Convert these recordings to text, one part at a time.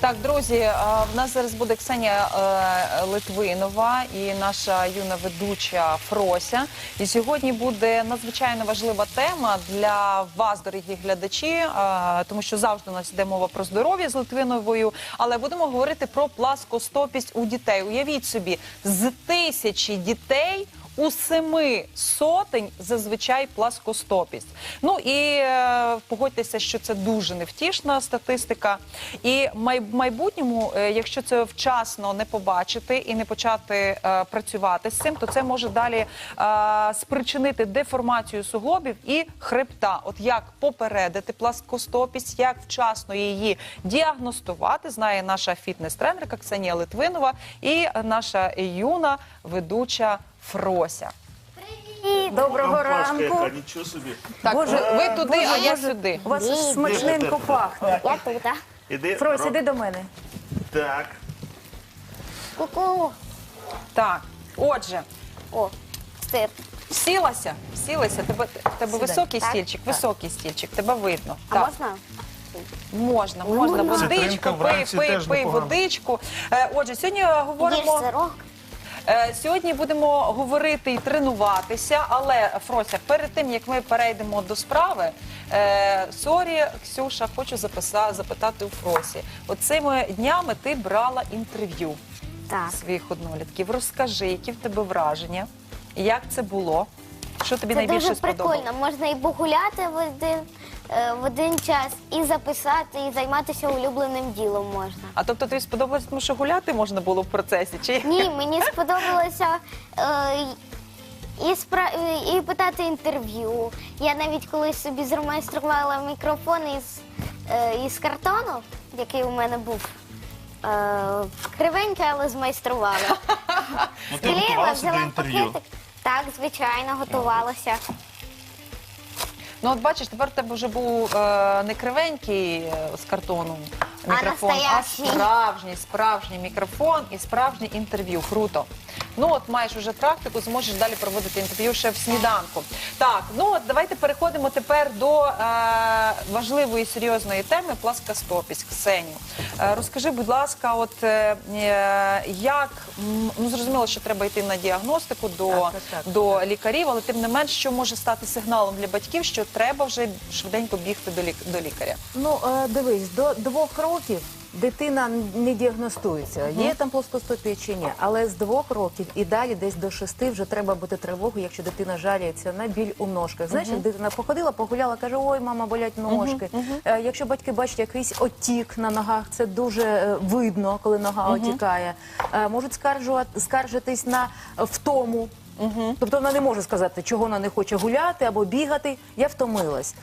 Так, друзі, в нас зараз буде Ксенія е, Литвинова і наша юна ведуча Фрося. І сьогодні буде надзвичайно важлива тема для вас, дорогі глядачі, е, тому що завжди у нас йде мова про здоров'я з Литвиновою, але будемо говорити про пласкостопість у дітей. Уявіть собі, з тисячі дітей. У семи сотень зазвичай пласкостопість. Ну і е, погодьтеся, що це дуже невтішна статистика. І в майбутньому, е, якщо це вчасно не побачити і не почати е, працювати з цим, то це може далі спричинити деформацію суглобів і хребта. От як попередити пласкостопість, як вчасно її діагностувати, знає наша фітнес-тренерка Ксенія Литвинова і наша юна ведуча Фрося. Доброго Ромашка яка, ранку. нічого собі. Так, Боже, ви туди, Боже, а я сюди. У вас смачненько пахне. Я тут, а? Іди, Фрось, Ром. іди до мене. Так. Ку-ку. Так, отже, О, сир. сілася, сілася. Тебе, тебе високий Так, стільчик, так. високий стільчик, тебе видно. А так. можна? Можна, можна. Водичку, пий, вранці пий, теж пий непогано. водичку. Е, Отже, сьогодні е, Їж говоримо. сирок. Е, Сьогодні будемо говорити і тренуватися, але Фрося, перед тим як ми перейдемо до справи, е, сорі, Ксюша, хочу записа, запитати у Фросі. Оцими днями ти брала інтерв'ю Так. своїх однолітків. Розкажи, які в тебе враження, як це було, що тобі Це найбільше дуже сподобалося? прикольно. Можна і погуляти в один, е, в один час, і записати, і займатися улюбленим ділом можна. А тобто тобі сподобалося, тому що гуляти можна було в процесі? Чи Ні, мені сподобалося е, і, спра... і питати інтерв'ю. Я навіть колись собі зремайструвала мікрофон із, е, із картону, який у мене був. Е, кривенький, але змайструвала. Ну, ти Склеїла, готувалася до взяла інтерв'ю? пакетик. Так, звичайно, готувалася. Ну, от бачиш, тепер тебе вже був е, не кривенький е, з картону мікрофон, а, настоящий. справжній, справжній мікрофон і справжнє інтерв'ю. Круто. Ну от маєш уже практику, зможеш далі проводити інтерв'ю ще в сніданку. Так, ну от давайте переходимо тепер до е, важливої серйозної теми пласкостопість. Ксеню. Е, розкажи, будь ласка, от е, е, як ну зрозуміло, що треба йти на діагностику до, Так, так, так. до лікарів, але тим не менш, що може стати сигналом для батьків, що треба вже швиденько бігти до, лік- до лікаря. Ну, е, дивись, до двох років дитина не діагностується, є там плоскостопія чи ні. Але з двох років і далі, десь до шести, вже треба бути тривогою, якщо дитина жаліється на біль у ножках. Знаєш, як дитина походила, погуляла, каже, ой, мама, болять ножки. Е, Якщо батьки бачать якийсь отік на ногах, це дуже е, видно, коли нога отікає. Е, Можуть скаржувати, скаржитись на втому. Тобто вона не може сказати, чого вона не хоче гуляти або бігати. Я втомилась.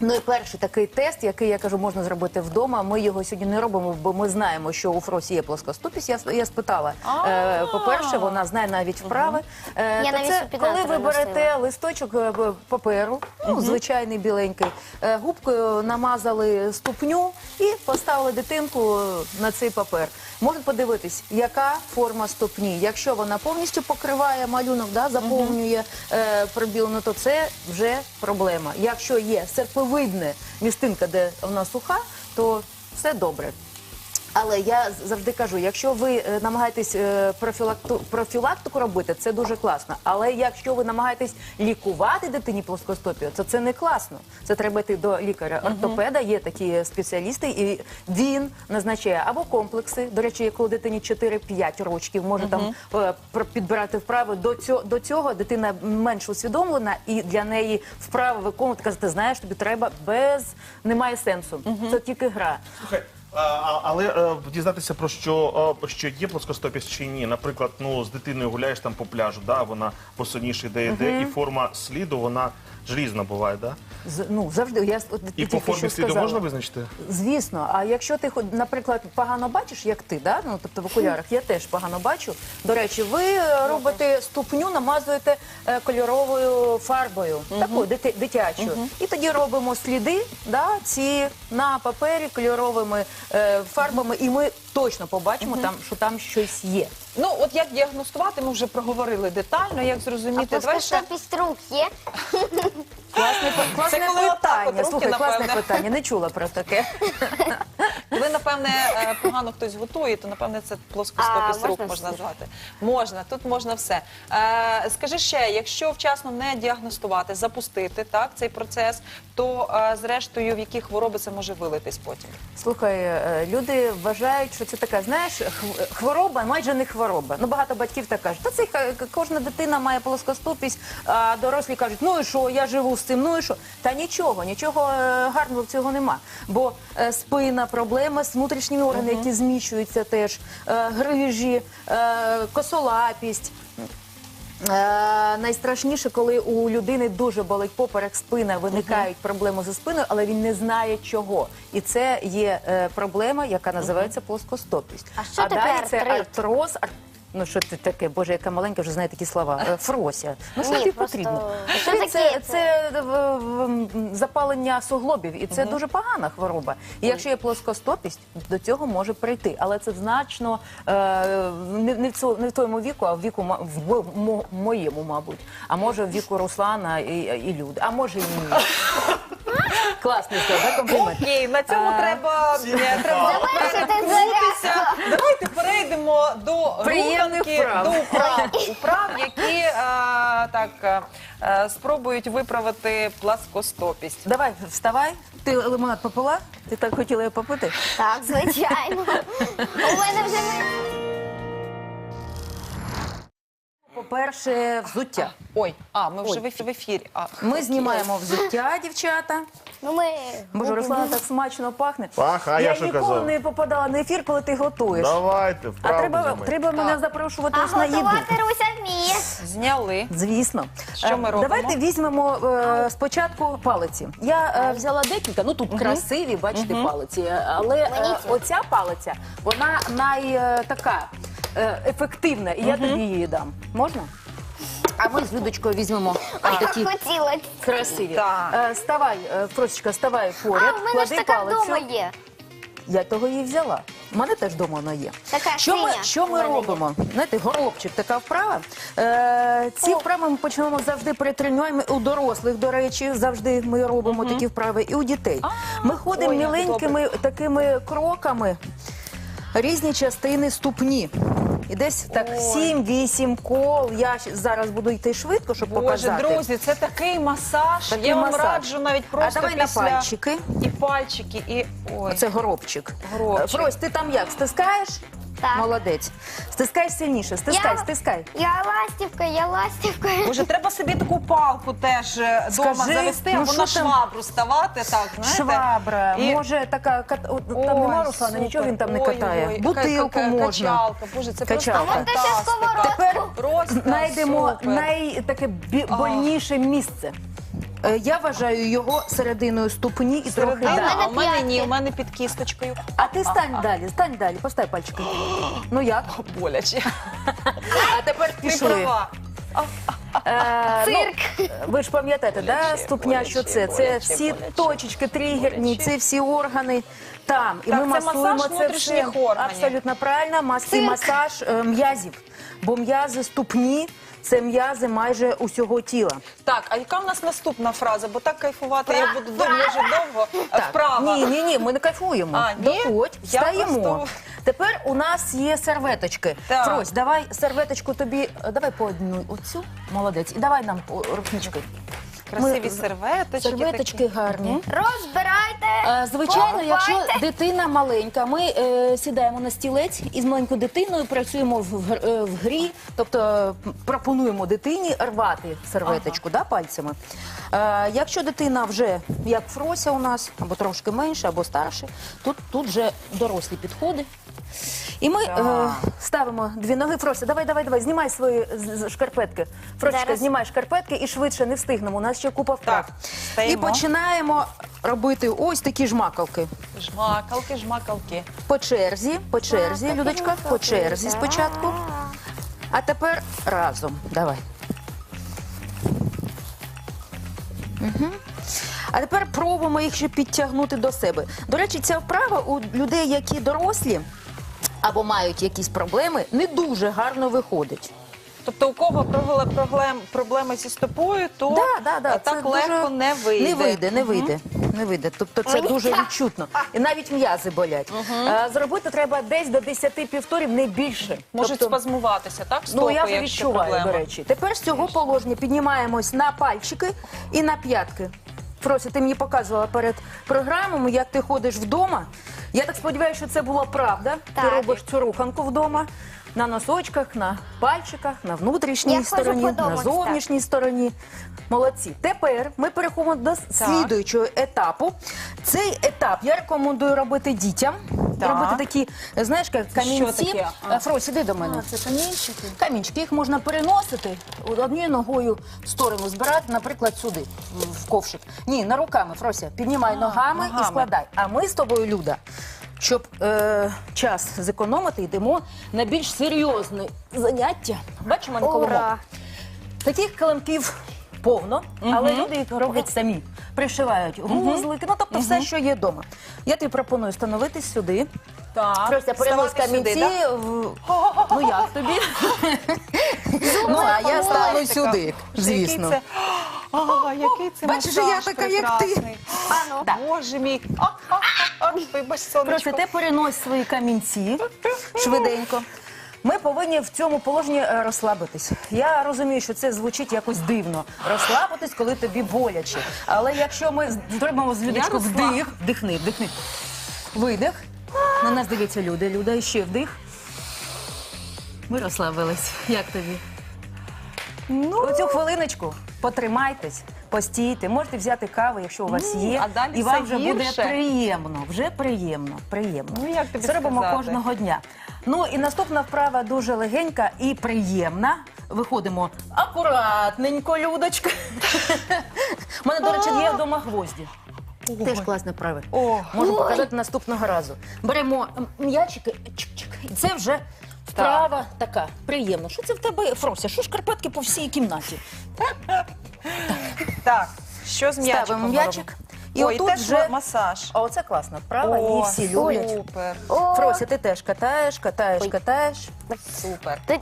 Ну і перший такий тест, який я кажу, можна зробити вдома. Ми його сьогодні не робимо, бо ми знаємо, що у Фросі є плоскоступість. Я, я спитала. Е, по-перше, вона знає навіть вправи. Е, Я навіть це коли ви носила. берете листочок е, б- паперу, ну, звичайний біленький, е, губкою намазали ступню і поставили дитинку на цей папер. Можна подивитись, яка форма ступні. Якщо вона повністю покриває малюнок, да, заповнює е, пробіл, то це вже проблема. Якщо є серповидне містинка, де вона суха, то все добре. Але я завжди кажу, якщо ви е, намагаєтесь е, профілакту, профілактику робити, це дуже класно. Але якщо ви намагаєтесь лікувати дитині плоскостопію, то це не класно. Це треба йти до лікаря-ортопеда, є такі спеціалісти, і він назначає або комплекси. До речі, коли дитині 4-5 років може там е, підбирати вправи. До цього, до цього дитина менш усвідомлена, і для неї вправи виконувати казати, знаєш, тобі треба без немає сенсу. Це тільки гра. А- але е, дізнатися про що, е, що є плоскостопість чи ні. Наприклад, ну з дитиною гуляєш там по пляжу, да, вона посильніше йде, йде, і форма сліду, вона ж різна буває, да? З- ну завжди я от, І тільки по формі сліду сказала. можна визначити? Звісно, а якщо ти, хо- наприклад, погано бачиш, як ти, да? ну, тобто в окулярах, я теж погано бачу. До речі, ви е, робите ступню, намазуєте е, кольоровою фарбою, такою дити- дитячою. І тоді робимо сліди, да, ці на папері кольоровими е, фарбами, і ми точно побачимо там, що там щось є. Ну, от як діагностувати, ми вже проговорили детально, як А зрозуміти. Давай ще плоскостопість рук є? Класне, класне коли отак от питання. руки, Слухай, класне напевне. питання. Не чула про таке. Коли, напевне, е, погано хтось готує, то напевне це плоскостопість А, рук можна можна все? назвати. Можна, тут можна все. Е, скажи ще, якщо вчасно не діагностувати, запустити так цей процес, то е, зрештою в які хвороби це може вилитись потім? Слухай, е, люди вважають, що це така, знаєш, хв- хвороба, майже не хвороба. Ну багато батьків так кажуть. Та це кожна дитина має плоскостопість, а дорослі кажуть, ну і що, я живу з цим, ну і що? Та нічого, нічого е, гарного в цього нема. Бо е, спина, проблеми з внутрішніми органами, які зміщуються теж, е, грижі, е, косолапість. Е, найстрашніше, коли у людини дуже болить поперек спина, виникають проблеми зі спиною, але він не знає чого. І це є е, проблема, яка називається плоскостопість. А що таке далі це артроз, артроз. Ну що ти таке, боже, яка маленька, вже знає такі слова. Е, Фрося. Ну що Ні, тобі просто- потрібно? Що Артрит таке? це, це е, в- в- запалення суглобів, і це дуже погана хвороба. І якщо є плоскостопість, до цього може прийти. Але це значно е, не, не, в цьо- не в твоєму віку, а в віку ма- в мо- мо- моєму, мабуть. А може в віку Руслана і, і Люди. А може і ні. Класний сказав, да, комплімент. Окей, на цьому треба, е, треба. Давайте перейдемо до Приємних руханки, вправ. до управ, управ, які е, так е, е, спробують виправити пласкостопість. Давай, вставай. Ти лимонад попила? Ти так хотіла його попити? Так, звичайно. У мене вже ми... По-перше, взуття. Ой, а ми вже Ой. в ефі- в ефірі. А, Ми знімаємо взуття, дівчата. Ну, ми... Боже, Руслана так смачно пахне. Пах, а я що ніколи казав? не попадала на ефір, коли ти готуєш. Давайте, А вправду треба, знімай. треба мене запрошувати А ось на їду. готувати Руся вміє. Зняли. Звісно. Що ми Е, робимо? Давайте візьмемо е, спочатку палиці. Я е, взяла декілька, ну тут красиві, бачите, палиці. е, Але е, оця палиця, вона най е, така е, ефективна, і я тобі її дам. Можна? А ми з Людочкою візьмемо А такі хотіла. красиві. Так. Е, Ставай, е, Фросечка, ставай А, поряд, в мене ж клади така палицю. вдома є. Я того її взяла. У мене теж вдома вона є. Така що ми, синя що в ми мене є. робимо? Знаєте, горобчик, така вправа. Е, ці вправи ми почнемо завжди при тренуванні у дорослих, до речі, завжди ми робимо такі вправи, і у дітей. Ми ходимо ой, як міленькими такими кроками, різні частини ступні. І десь так 7-8 кол. Я щ- зараз буду йти швидко, щоб Боже, показати. друзі, це такий масаж. Такий Я вам масаж. раджу навіть А просто давай на пальчики. і пальчики, і ой. Це горобчик. Горобчик. Фрось, ти там як? Стискаєш? Так. Молодець. Стискай сильніше, стискай, Я- стискай. Я ластівка, я ластівка. Боже, треба собі таку палку теж е, дома Скажи, завести, ну або що на там? швабру ставати, так, знаєте? Швабра, І- може така кат... от, Ой, там нема Руслана, супер. нічого він там не Ой, катає. ой, Бутилку ка- ка- можна. Качалка, боже, це Качалка. просто ще фантастика. сковородку. Тепер Просто знайдемо супер. най таке бі- больніше місце. Е, Я вважаю його серединою ступні і трохи Середина, далі. а у мене ні, у мене під кісточкою. А ти стань далі, стань далі, постав пальчики. Ну як? Боляче. А тепер Ти пішли. права. Е, ну, Цирк. Ви ж пам'ятаєте, да, Боляче, ступня, боляче, що це? Це боляче, всі боляче. точечки тригерні, Боляче. це всі органи там. І Так, ми це масуємо це внутрішніх все. органів. Абсолютно правильно. Мас і масаж е, м'язів. Бо м'язи ступні це м'язи майже усього тіла. Так, а яка в нас наступна фраза? Бо так кайфувати я буду дуже довго. Так, Вправа. ні, ні, ні, ми не кайфуємо. А, ні? Доходь, Я встаємо. просто- Тепер у нас є серветочки. Так. Фрось, давай серветочку тобі, е, давай по одну оцю, молодець, і давай нам о, рушнички. Красиві Ми- серветочки. Серветочки такі. гарні. Розбирайте. Е, Звичайно, якщо дитина маленька, ми е, сідаємо на стілець і з маленькою дитиною працюємо в, гр- е, в грі, тобто пропонуємо дитині рвати серветочку да, пальцями. Е, якщо дитина вже як Фрося у нас, або трошки менше, або старше, тут, тут вже дорослі підходи. І ми е, ставимо дві ноги. Фрося, давай, давай, давай, знімай свої з- з- шкарпетки. Фросечка, Зараз. знімай шкарпетки і швидше не встигнемо. У нас ще купа вправ. Так, І починаємо робити ось такі жмакалки. Жмакалки, жмакалки. По черзі, по черзі, Людочка, по черзі спочатку. А тепер разом. Давай. Угу. А тепер пробуємо їх ще підтягнути до себе. До речі, ця вправа у людей, які дорослі або мають якісь проблеми, не дуже гарно виходить. Тобто у кого проблем, проблем, проблеми зі стопою, то Да, да, да, так це легко дуже- не вийде. Не вийде, не вийде. Не вийде. Тобто це дуже відчутно. І навіть м'язи болять. Е, Зробити треба десь до 10 півторів, не більше. Можуть Тобто- спазмуватися, так? Стопи, Ну, я вже якщо відчуваю, проблема. до речі. Тепер з цього положення піднімаємось на пальчики і на п'ятки. Фрося, ти мені показувала перед програмою, як ти ходиш вдома. Я так сподіваюся, що це була правда. Ти Так. робиш цю руханку вдома. На носочках, на пальчиках, на внутрішній Я ходжу стороні, по дому, на зовнішній стороні. Молодці. Тепер ми переходимо до слідуючого етапу. Цей етап я рекомендую робити дітям. Так. Робити такі, знаєш, як камінці. таке? А. Е, Фрось, іди до мене. це камінчики. Камінчики їх можна переносити однією ногою в сторону збирати, наприклад, сюди, в- в ковшик. Ні, на руками, Фрося, піднімай ногами, ногами. і складай. А ми з тобою, Люда, щоб е, час зекономити, йдемо на більш серйозне заняття. Бачимо, мене коло Таких килимків повно, але люди їх роблять самі. Пришивають гузлики, ну тобто все, що є вдома. Я тобі пропоную становитись сюди. Так. Просто Ставати сюди, камінці. да? в... Ну як тобі? ну, а я стану сюди, звісно. Який це, а, який це Бачиш, масаж я така, як ти. прекрасний. Ну. Боже мій. А, а, а, вибач, сонечко. Просто ти перенось свої камінці швиденько. Ми повинні в цьому положенні е, розслабитись. Я розумію, що це звучить якось дивно. Розслабитись, коли тобі боляче. Але якщо ми зробимо з Людочку розслаб- вдих, вдихни, вдихни. Видих. На нас дивляться люди. Люда, і ще вдих. Ми розслабились. Як тобі? Ну, Оцю хвилиночку потримайтесь, постійте. Можете взяти каву, якщо у вас є. а далі і вам все вже буде гірше. приємно. Вже приємно. Приємно. Ну, як тобі Це робимо сказати? кожного дня. Ну і наступна вправа дуже легенька і приємна. Виходимо акуратненько, Людочка. У мене, до речі, є вдома гвозді. Теж класне правило. О. Можу показати наступного разу. Беремо м'ячики, чик-чик, і це вже вправа така приємна. Що це в тебе, Фрося? Що шкарпетки по всій кімнаті? Так, що з м'ячиком? Ставимо м'ячик. І Ой, отут теж вже масаж. А оце класна вправа, її всі люблять. супер, О, Фрося, ти теж катаєш, катаєш, катаєш. супер. Ти-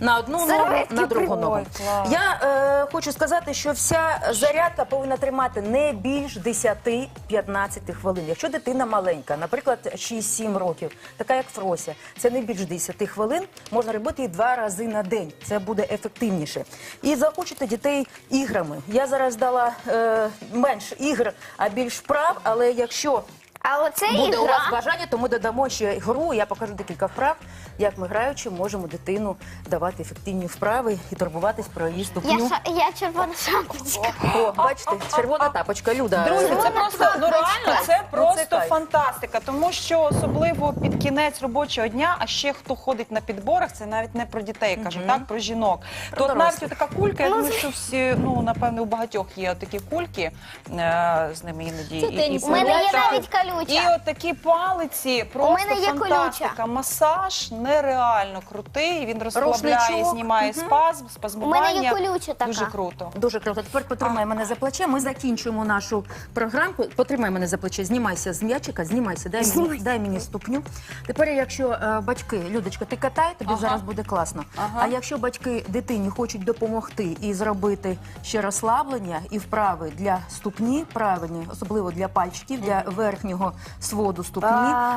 На одну ногу, Серветки на другу прикольні. ногу. Ой, клас. Я е, хочу сказати, що вся зарядка повинна тримати не більш 10-15 хвилин. Якщо дитина маленька, наприклад, 6-7 років, така як Фрося, це не більш 10 хвилин, можна робити і два рази на день. Це буде ефективніше. І захочете дітей іграми. Я зараз дала е, менш ігр, а більш прав. але якщо А оце буде у вас ігра. бажання, то ми додамо ще гру. Я покажу декілька вправ, як ми граючи, можемо дитину давати ефективні вправи і турбуватись про її Я, ступню. ша- я червона шапочка. О, бачите, червона тапочка, Люда. Друзі, це просто ну реально це Ну, просто кайф. фантастика, тому що особливо під кінець робочого дня, а ще хто ходить на підборах, це навіть не про дітей, кажу, так про жінок. Про То от навіть дорослих. така кулька, я думаю, що всі ну напевне у багатьох є такі кульки е, з ними іноді і- і. У мене є навіть колюча. І от такі палиці, просто мене є фантастика. колюча. Масаж нереально крутий. Він розслабляє, Рушничок. знімає спазм, У спазмування. мене є колюча така. Дуже круто. Дуже круто. Тепер потримай мене за плече. Ми закінчуємо нашу програмку. Потримай мене за плече, знімайся з м'ячика, знімайся, дай мені, Знімайся. дай мені ступню. Тепер, якщо е, батьки, Людочка, ти катай, тобі Ага. зараз буде класно. Ага. А якщо батьки дитині хочуть допомогти і зробити ще розслаблення і вправи для ступні, правильні, особливо для пальчиків, для верхнього своду ступні,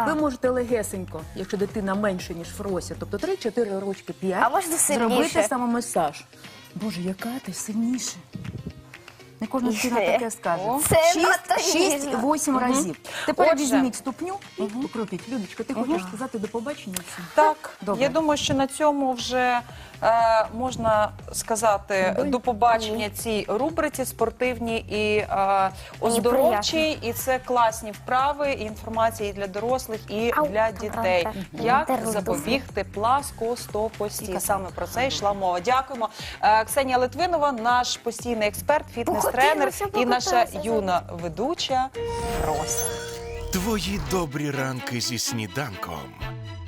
ви можете легесенько, якщо дитина менше ніж Фрося, тобто 3-4 рочки 5, А можна сильніше? зробити самомасаж. Боже, яка ти сильніше. Не кожна дитина таке скаже. Надто. 6-8 разів. Тепер Отже. візьміть ступню і покропіть. Людочка, ти хочеш сказати до побачення всім? Так, Добре. я думаю, що на цьому вже е, можна сказати до побачення цій рубриці спортивній і е, оздоровчій. І це класні вправи, і інформація і для дорослих, і Ау, для дітей. так, так. Як запобігти пласкостопості. Саме про це йшла мова. Дякуємо. Е, Ксенія Литвинова, наш постійний експерт, фітнес-тренер Покотилася, і наша юна ведуча Рося. Твої добрі ранки зі сніданком.